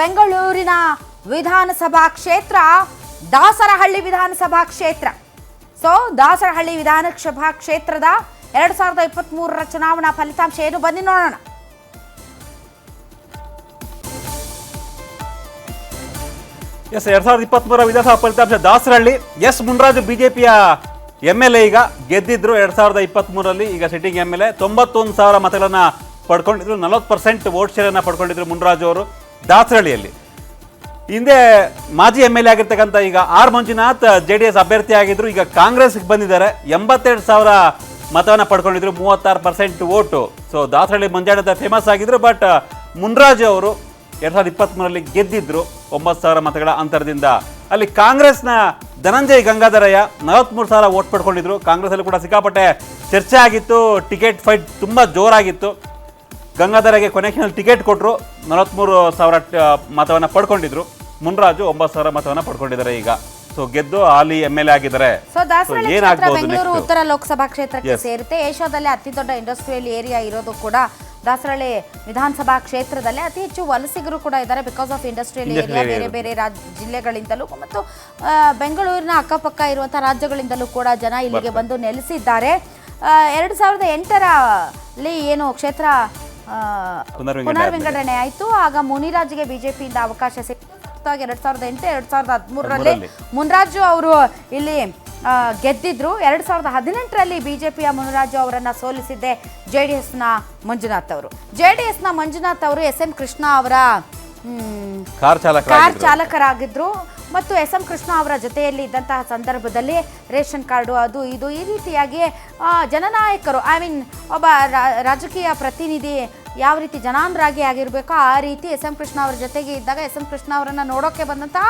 ಬೆಂಗಳೂರಿನ ವಿಧಾನಸಭಾ ಕ್ಷೇತ್ರ, ದಾಸರಹಳ್ಳಿ ವಿಧಾನಸಭಾ ಕ್ಷೇತ್ರ. ಸೊ ದಾಸರಹಳ್ಳಿ ವಿಧಾನಸಭಾ ಕ್ಷೇತ್ರದ ಎರಡ್ ಸಾವಿರದ ಇಪ್ಪತ್ತ್ ಮೂರರ ಚುನಾವಣಾ ಫಲಿತಾಂಶ ಏನು ಬನ್ನಿ ನೋಡೋಣ. ಎಸ್ ಎರಡ್ ಸಾವಿರದ ಇಪ್ಪತ್ತ್ಮೂರ ವಿಧಾನಸಭಾ ಫಲಿತಾಂಶ ದಾಸರಹಳ್ಳಿ. ಎಸ್ ಮುನ್ರಾಜು, ಬಿಜೆಪಿಯ ಎಂ ಎಲ್ ಎ ಈಗ ಗೆದ್ದಿದ್ರು ಎರಡ್ ಸಾವಿರದ ಇಪ್ಪತ್ತ್ಮೂರಲ್ಲಿ ಈಗ ಸಿಟ್ಟಿಂಗ್ ಎಂ ಎಲ್ ಎ, ತೊಂಬತ್ತೊಂದು ಸಾವಿರ ಮತಗಳನ್ನು ಪಡ್ಕೊಂಡಿದ್ರು. ನಲವತ್ತು ಪರ್ಸೆಂಟ್ ವೋಟ್ ಶೇರನ್ನು ಪಡ್ಕೊಂಡಿದ್ರು ಮುನ್ರಾಜು ಅವರು. ದಾಸರಹಳ್ಳಿಯಲ್ಲಿ ಹಿಂದೆ ಮಾಜಿ ಎಂ ಎಲ್ ಎ ಆಗಿರ್ತಕ್ಕಂಥ ಈಗ R Manjunath J D S ಅಭ್ಯರ್ಥಿ ಆಗಿದ್ರು, ಈಗ ಕಾಂಗ್ರೆಸ್ಗೆ ಬಂದಿದ್ದಾರೆ. ಎಂಬತ್ತೆರಡು ಸಾವಿರ ಮತವನ್ನು ಪಡ್ಕೊಂಡಿದ್ರು, ಮೂವತ್ತಾರು ಪರ್ಸೆಂಟ್ ಓಟು. ಸೊ ದಾಸರಳ್ಳಿ ಮಂಜಾಡ ಫೇಮಸ್ ಆಗಿದ್ರು ಬಟ್ ಮುನ್ರಾಜ್ ಅವರು ಎರಡು ಸಾವಿರದ ಇಪ್ಪತ್ತ್ಮೂರರಲ್ಲಿ ಗೆದ್ದಿದ್ರು, ಒಂಬತ್ತು ಸಾವಿರ ಮತಗಳ ಅಂತರದಿಂದ. ಅಲ್ಲಿ ಕಾಂಗ್ರೆಸ್ನ ಧನಂಜಯ್ ಗಂಗಾಧರಯ್ಯ ನಲವತ್ತ್ಮೂರು ಸಾವಿರ ಓಟ್ ಪಡ್ಕೊಂಡಿದ್ರು. ಕಾಂಗ್ರೆಸ್ಸಲ್ಲಿ ಕೂಡ ಸಿಕ್ಕಾಪಟ್ಟೆ ಚರ್ಚೆ ಆಗಿತ್ತು, ಟಿಕೆಟ್ ಫೈಟ್ ತುಂಬ ಜೋರಾಗಿತ್ತು. ಗಂಗಾಧರಗೆ ಕೊನೆಕ್ಷನಲ್ಲಿ ಟಿಕೆಟ್ ಕೊಟ್ಟರು ನಲವತ್ತ್ಮೂರು ಸಾವಿರ ಮತವನ್ನು ಪಡ್ಕೊಂಡಿದ್ರು. ಮುನ್ರಾಜು ಒಂಬತ್ತು ಸಾವಿರ ಮತವನ್ನು ಪಡ್ಕೊಂಡಿದ್ದಾರೆ ಈಗ. ಸೊ ಗೆದ್ದು ಹಾಲಿ ಎಂ ಎಲ್ ಎ ಆಗಿದ್ದಾರೆ. ಬೆಂಗಳೂರು ಉತ್ತರ ಲೋಕಸಭಾ ಕ್ಷೇತ್ರಕ್ಕೆ. ಸೇರುತ್ತೆ. ಏಷ್ಯಾದಲ್ಲೇ ಅತಿ ದೊಡ್ಡ ಇಂಡಸ್ಟ್ರಿಯಲ್ ಏರಿಯಾ ಇರೋದು ಕೂಡ ದಾಸರಳ್ಳಿ ವಿಧಾನಸಭಾ ಕ್ಷೇತ್ರದಲ್ಲೇ. ಅತಿ ಹೆಚ್ಚು ವಲಸಿಗರು ಕೂಡ ಇದ್ದಾರೆ ಬಿಕಾಸ್ ಆಫ್ ಇಂಡಸ್ಟ್ರಿಯಲ್ ಏರಿಯಾ ಬೇರೆ ಬೇರೆ ರಾಜ್ ಜಿಲ್ಲೆಗಳಿಂದಲೂ ಮತ್ತು ಬೆಂಗಳೂರಿನ ಅಕ್ಕಪಕ್ಕ ಇರುವಂತಹ ರಾಜ್ಯಗಳಿಂದಲೂ ಕೂಡ ಜನ ಇಲ್ಲಿಗೆ ಬಂದು ನೆಲೆಸಿದ್ದಾರೆ. ಎರಡು ಸಾವಿರದ ಎಂಟರಲ್ಲಿ ಏನು ಕ್ಷೇತ್ರ ಪುನರ್ವಿಂಗಡಣೆ ಆಯಿತು. ಆಗ ಮುನಿರಾಜ್ಗೆ ಬಿಜೆಪಿಯಿಂದ ಅವಕಾಶ ಸಿಕ್ತು ಎರಡ್ ಸಾವಿರದ ಎಂಟು ಎರಡ್ ಸಾವಿರದ ಹದಿಮೂರರಲ್ಲಿ. ಮುನ್ರಾಜು ಅವರು ಇಲ್ಲಿ ಗೆದ್ದಿದ್ರು. ಎರಡ್ ಸಾವಿರದ ಹದಿನೆಂಟರಲ್ಲಿ ಬಿಜೆಪಿಯ ಮುನಿರಾಜು ಅವರನ್ನ ಸೋಲಿಸಿದ್ದೆ ಜೆ ಡಿ ಎಸ್ನ ಮಂಜುನಾಥ್ ಅವರು. ಜೆ ಡಿ ಎಸ್ನ ಮಂಜುನಾಥ್ ಅವರು ಎಸ್ ಎಂ ಕೃಷ್ಣ ಅವರ ಕಾರ್ ಚಾಲಕರಾಗಿದ್ದರು ಮತ್ತು ಎಸ್ ಎಂ ಕೃಷ್ಣ ಅವರ ಜೊತೆಯಲ್ಲಿ ಇದ್ದಂತಹ ಸಂದರ್ಭದಲ್ಲಿ ರೇಷನ್ ಕಾರ್ಡು ಅದು ಇದು ಈ ರೀತಿಯಾಗಿ ಜನನಾಯಕರು ಐ ಮೀನ್ ಒಬ್ಬ ರಾಜಕೀಯ ಪ್ರತಿನಿಧಿ ಯಾವ ರೀತಿ ಜನಾಂದ್ರಾಗಿ ಆಗಿರಬೇಕೋ ಆ ರೀತಿ ಎಸ್ ಎಂ ಕೃಷ್ಣ ಅವರ ಜೊತೆಗೆ ಇದ್ದಾಗ ಎಸ್ ಎಂ ಕೃಷ್ಣ ಅವರನ್ನು ನೋಡೋಕೆ ಬಂದಂತಹ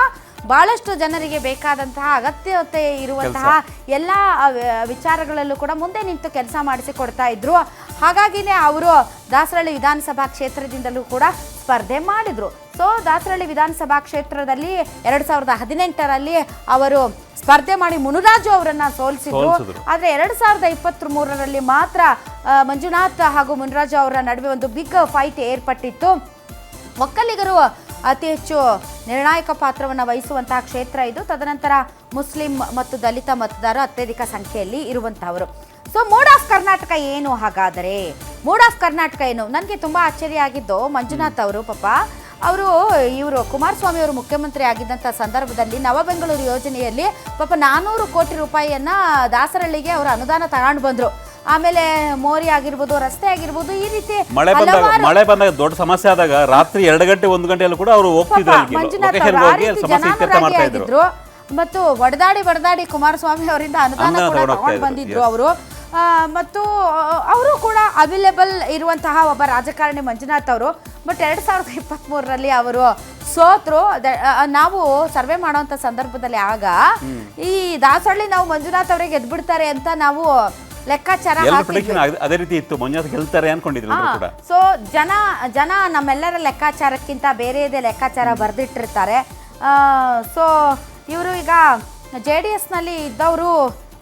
ಬಹಳಷ್ಟು ಜನರಿಗೆ ಬೇಕಾದಂತಹ ಅಗತ್ಯತೆ ಇರುವಂತಹ ಎಲ್ಲ ವಿಚಾರಗಳಲ್ಲೂ ಕೂಡ ಮುಂದೆ ನಿಂತು ಕೆಲಸ ಮಾಡಿಸಿಕೊಡ್ತಾ ಇದ್ರು. ಹಾಗಾಗಿನೇ ಅವರು ದಾಸರಳ್ಳಿ ವಿಧಾನಸಭಾ ಕ್ಷೇತ್ರದಿಂದಲೂ ಕೂಡ ಸ್ಪರ್ಧೆ ಮಾಡಿದ್ರು. ಸೊ ದಾಸರಳ್ಳಿ ವಿಧಾನಸಭಾ ಕ್ಷೇತ್ರದಲ್ಲಿ ಎರಡ್ ಸಾವಿರದ ಹದಿನೆಂಟರಲ್ಲಿ ಅವರು ಸ್ಪರ್ಧೆ ಮಾಡಿ ಮುನುರಾಜು ಅವರನ್ನ ಸೋಲಿಸಿದ್ರು. ಆದರೆ ಆದ್ರೆ ಎರಡ್ ಸಾವಿರದ ಇಪ್ಪತ್ತ್ ಮೂರರಲ್ಲಿ ಮಾತ್ರ ಮಂಜುನಾಥ್ ಹಾಗೂ ಮುನುರಾಜು ಅವರ ನಡುವೆ ಒಂದು ಬಿಗ್ ಫೈಟ್ ಏರ್ಪಟ್ಟಿತ್ತು. ಒಕ್ಕಲಿಗರು ಅತಿ ಹೆಚ್ಚು ನಿರ್ಣಾಯಕ ಪಾತ್ರವನ್ನು ವಹಿಸುವಂತಹ ಕ್ಷೇತ್ರ ಇದು. ತದನಂತರ ಮುಸ್ಲಿಂ ಮತ್ತು ದಲಿತ ಮತದಾರರು ಅತ್ಯಧಿಕ ಸಂಖ್ಯೆಯಲ್ಲಿ ಇರುವಂತಹವರು. ಸೊ ಮೋಡ್ ಆಫ್ ಕರ್ನಾಟಕ ಏನು ಹಾಗಾದರೆ? ಮೋಡ್ ಆಫ್ ಕರ್ನಾಟಕ ಏನು? ನನಗೆ ತುಂಬಾ ಆಶ್ಚರ್ಯ ಆಗಿದ್ದು ಮಂಜುನಾಥ್ ಅವರು ಪಾಪ. ಅವರು ಇವರು ಕುಮಾರಸ್ವಾಮಿ ಅವರು ಮುಖ್ಯಮಂತ್ರಿ ಆಗಿದ್ದಂಥ ಸಂದರ್ಭದಲ್ಲಿ ನವಬೆಂಗಳೂರು ಯೋಜನೆಯಲ್ಲಿ ಪಾಪ ನಾನ್ನೂರು ಕೋಟಿ ರೂಪಾಯಿಯನ್ನು ದಾಸರಳ್ಳಿಗೆ ಅವರು ಅನುದಾನ ತಗೊಂಡು ಬಂದ್ರು. ಆಮೇಲೆ ಮೋರಿ ಆಗಿರ್ಬೋದು ರಸ್ತೆ ಆಗಿರ್ಬೋದು ಈ ರೀತಿ ಮಳೆ ಬಂದಾಗ ಮಳೆ ಬಂದಾಗ ದೊಡ್ಡ ಸಮಸ್ಯೆ ಆದಾಗ ರಾತ್ರಿ ಎರಡು ಗಂಟೆ ಒಂದು ಗಂಟೆಯಲ್ಲೂ ಕೂಡ ಅವರು ಹೋಗ್ತಿದ್ರು ಮತ್ತು ಒಡೆದಾಡಿ ಬಡದಾಡಿ ಕುಮಾರಸ್ವಾಮಿ ಅವರಿಂದ ಅನುದಾನ ತಗೊಂಡು ಬಂದಿದ್ರು. ಅವರು. ಮತ್ತು ಅವರು ಕೂಡ ಅವೈಲೇಬಲ್ ಇರುವಂತಹ ಒಬ್ಬ ರಾಜಕಾರಣಿ ಮಂಜುನಾಥ್ ಅವರು. ಬಟ್ ಎರಡು ಸಾವಿರದ ಇಪ್ಪತ್ತ್ ಮೂರರಲ್ಲಿ ಅವರು ಸೋತರು. ನಾವು ಸರ್ವೆ ಮಾಡುವಂಥ ಸಂದರ್ಭದಲ್ಲಿ ಆಗ ಈ ದಾಸಹಳ್ಳಿ ನಾವು ಮಂಜುನಾಥ್ ಅವರಿಗೆ ಎದ್ಬಿಡ್ತಾರೆ ಅಂತ ನಾವು ಲೆಕ್ಕಾಚಾರ ಅದೇ ರೀತಿ ಇತ್ತು. ಮಂಜುನಾಥ್ ಗೆಲ್ತಾರೆ ಅನ್ಕೊಂಡಿದ್ರು ಕೂಡ. ಸೊ ಜನ ಜನ ನಮ್ಮೆಲ್ಲರ ಲೆಕ್ಕಾಚಾರಕ್ಕಿಂತ ಬೇರೆಯದೇ ಲೆಕ್ಕಾಚಾರ ಬರೆದಿಟ್ಟಿರ್ತಾರೆ. ಸೊ ಇವರು ಈಗ ಜೆ ಡಿ ಎಸ್ನಲ್ಲಿ ಇದ್ದವರು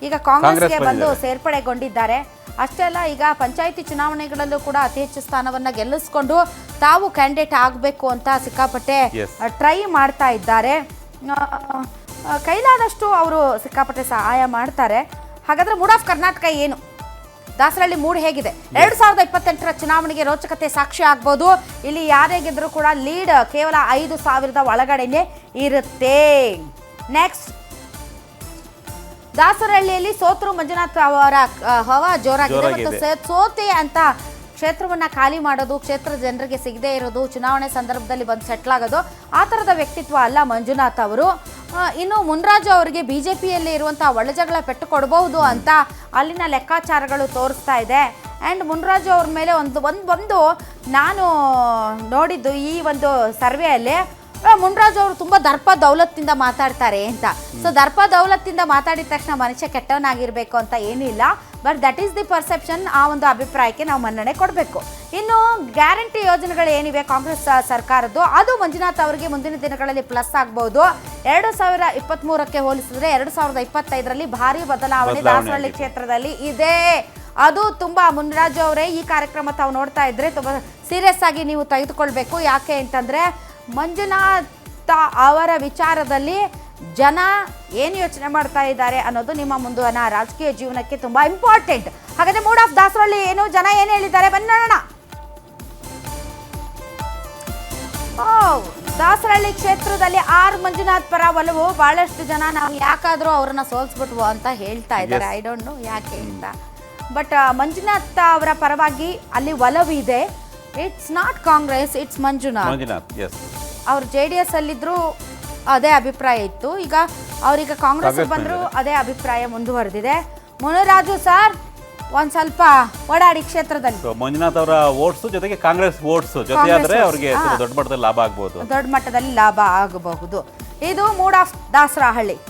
ಈಗ ಕಾಂಗ್ರೆಸ್ಗೆ ಕಾಂಗ್ರೆಸ್ ಬಂದು ಸೇರ್ಪಡೆಗೊಂಡಿದ್ದಾರೆ. ಅಷ್ಟೇ ಅಲ್ಲ ಈಗ ಪಂಚಾಯಿತಿ ಚುನಾವಣೆಗಳಲ್ಲೂ ಕೂಡ ಅತಿ ಹೆಚ್ಚು ಸ್ಥಾನವನ್ನ ಗೆಲ್ಲಿಸ್ಕೊಂಡು ತಾವು ಕ್ಯಾಂಡಿಡೇಟ್ ಆಗಬೇಕು ಅಂತ ಸಿಕ್ಕಾಪಟ್ಟೆ ಟ್ರೈ ಮಾಡ್ತಾ ಇದ್ದಾರೆ. ಕೈಲಾದಷ್ಟು ಅವರು ಸಿಕ್ಕಾಪಟ್ಟೆ ಸಹಾಯ ಮಾಡ್ತಾರೆ. ಹಾಗಾದ್ರೆ ಮೂಡ್ ಆಫ್ ಕರ್ನಾಟಕ ಏನು? ದಾಸರಳ್ಳಿ ಮೂಡ್ ಹೇಗಿದೆ? ಎರಡು ಸಾವಿರದ ಇಪ್ಪತ್ತೆಂಟರ ಚುನಾವಣೆಗೆ ರೋಚಕತೆ ಸಾಕ್ಷಿ ಆಗ್ಬೋದು. ಇಲ್ಲಿ ಯಾರೇ ಗೆದ್ರೂ ಕೂಡ ಲೀಡ್ ಕೇವಲ ಐದು ಸಾವಿರದ ಒಳಗಡೆನೆ ಇರುತ್ತೆ. ನೆಕ್ಸ್ಟ್ ದಾಸರಹಳ್ಳಿಯಲ್ಲಿ ಸೋತರು ಮಂಜುನಾಥ್ ಅವರ ಹವಾ ಜೋರಾಗಿದೆ ಮತ್ತು ಸೋತೆ ಅಂತ ಕ್ಷೇತ್ರವನ್ನ ಖಾಲಿ ಮಾಡೋದು ಕ್ಷೇತ್ರ ಜನರಿಗೆ ಸಿಗದೇ ಇರೋದು ಚುನಾವಣೆ ಸಂದರ್ಭದಲ್ಲಿ ಬಂದು ಸೆಟ್ಲ್ ಆಗೋದು ಆ ಥರದ ವ್ಯಕ್ತಿತ್ವ ಅಲ್ಲ ಮಂಜುನಾಥ್ ಅವರು. ಇನ್ನು ಮುನ್ರಾಜು ಅವರಿಗೆ ಬಿಜೆಪಿಯಲ್ಲಿ ಇರುವಂತಹ ಒಳಜಗಳ ಪೆಟ್ಟು ಕೊಡಬಹುದು ಅಂತ ಅಲ್ಲಿನ ಲೆಕ್ಕಾಚಾರಗಳು ತೋರಿಸ್ತಾ ಇದೆ. ಆ್ಯಂಡ್ ಮುನ್ರಾಜು ಅವ್ರ ಮೇಲೆ ಒಂದು ಒಂದು ಒಂದು ನಾನು ನೋಡಿದ್ದು ಈ ಒಂದು ಸರ್ವೆಯಲ್ಲಿ ಮುನ್ರಾಜು ಅವರು ತುಂಬಾ ದರ್ಪ ದೌಲತ್ತಿಂದ ಮಾತಾಡ್ತಾರೆ ಅಂತ. ಸೊ ದರ್ಪ ದೌಲತ್ತಿಂದ ಮಾತಾಡಿದ ತಕ್ಷಣ ಮನುಷ್ಯ ಕೆಟ್ಟವನಾಗಿರ್ಬೇಕು ಅಂತ ಏನಿಲ್ಲ ಇಲ್ಲ. But that is the perception ಆ ಒಂದು ಅಭಿಪ್ರಾಯಕ್ಕೆ ನಾವು ಮನ್ನಣೆ ಕೊಡಬೇಕು. ಇನ್ನು ಗ್ಯಾರಂಟಿ ಯೋಜನೆಗಳು ಏನಿವೆ ಕಾಂಗ್ರೆಸ್ ಸರ್ಕಾರದ್ದು? ಅದು ಮಂಜುನಾಥ್ ಅವರಿಗೆ ಮುಂದಿನ ದಿನಗಳಲ್ಲಿ ಪ್ಲಸ್ ಆಗ್ಬಹುದು ಎರಡು ಸಾವಿರ ಇಪ್ಪತ್ತ್ಮೂರಕ್ಕೆ ಹೋಲಿಸಿದ್ರೆ ಎರಡು ಸಾವಿರದ ಇಪ್ಪತ್ತೈದರಲ್ಲಿ ಭಾರಿ ಬದಲಾವಣೆ ಬದಲಾವಣೆ ದಾಸರಳ್ಳಿ ಕ್ಷೇತ್ರದಲ್ಲಿ ಇದೆ. ಅದು ತುಂಬಾ ಮುನ್ರಾಜು ಅವರೇ ಈ ಕಾರ್ಯಕ್ರಮ ತಾವು ನೋಡ್ತಾ ಇದ್ರೆ ತುಂಬಾ ಸೀರಿಯಸ್ ಆಗಿ ನೀವು ತೆಗೆದುಕೊಳ್ಬೇಕು. ಯಾಕೆ ಅಂತಂದ್ರೆ ಮಂಜುನಾಥ ಅವರ ವಿಚಾರದಲ್ಲಿ ಜನ ಏನು ಯೋಚನೆ ಮಾಡ್ತಾ ಇದ್ದಾರೆ ಅನ್ನೋದು ನಿಮ್ಮ ಮುಂದುವನ ರಾಜಕೀಯ ಜೀವನಕ್ಕೆ ತುಂಬಾ ಇಂಪಾರ್ಟೆಂಟ್ ಹಾಗಾದ್ರೆ ಮೂಡ್ ಆಫ್ ದಾಸರಳ್ಳಿ ಏನು ಜನ ಏನು ಹೇಳಿದ್ದಾರೆ? ಬನ್ನಿ ನೋಡೋಣ. ದಾಸರಳ್ಳಿ ಕ್ಷೇತ್ರದಲ್ಲಿ ಆರ್ ಮಂಜುನಾಥ್ ಪರ ಒಲವು. ಬಹಳಷ್ಟು ಜನ ನಾವು ಯಾಕಾದ್ರೂ ಅವ್ರನ್ನ ಸೋಲ್ಸ್ಬಿಟ್ವು ಅಂತ ಹೇಳ್ತಾ ಇದ್ದಾರೆ. ಐ ಡೋಂಟ್ ನೋ ಯಾಕೆ ಅಂತ. ಬಟ್ ಮಂಜುನಾಥ್ ಅವರ ಪರವಾಗಿ ಅಲ್ಲಿ ಒಲವು ಇದೆ it's not Congress it's Manjunath. Manjunath S ಅವ್ರು ಜೆ ಡಿ ಎಸ್ ಅಲ್ಲಿದ್ರು ಅದೇ ಅಭಿಪ್ರಾಯ ಇತ್ತು. ಈಗ ಅವ್ರೀಗ ಕಾಂಗ್ರೆಸ್ ಬಂದರೂ ಅದೇ ಅಭಿಪ್ರಾಯ ಮುಂದುವರೆದಿದೆ. ಮುನುರಾಜು ಸರ್ ಒಂದ್ ಸ್ವಲ್ಪ ಓಡಾಡಿ ಕ್ಷೇತ್ರದಲ್ಲಿ. ಮಂಜುನಾಥ್ ಅವರ ಓಟ್ಸ್ ಜೊತೆಗೆ ಕಾಂಗ್ರೆಸ್ ಓಟ್ಸ್ ಜೊತೆ ಆದ್ರೆ ಅವ್ರಿಗೆ ದೊಡ್ಡ ಮಟ್ಟದಲ್ಲಿ ಲಾಭ ಆಗಬಹುದು ದೊಡ್ಡ ಮಟ್ಟದಲ್ಲಿ ಲಾಭ ಆಗಬಹುದು. ಇದು ಮೂಡ್ ಆಫ್ ದಾಸರಹಳ್ಳಿ.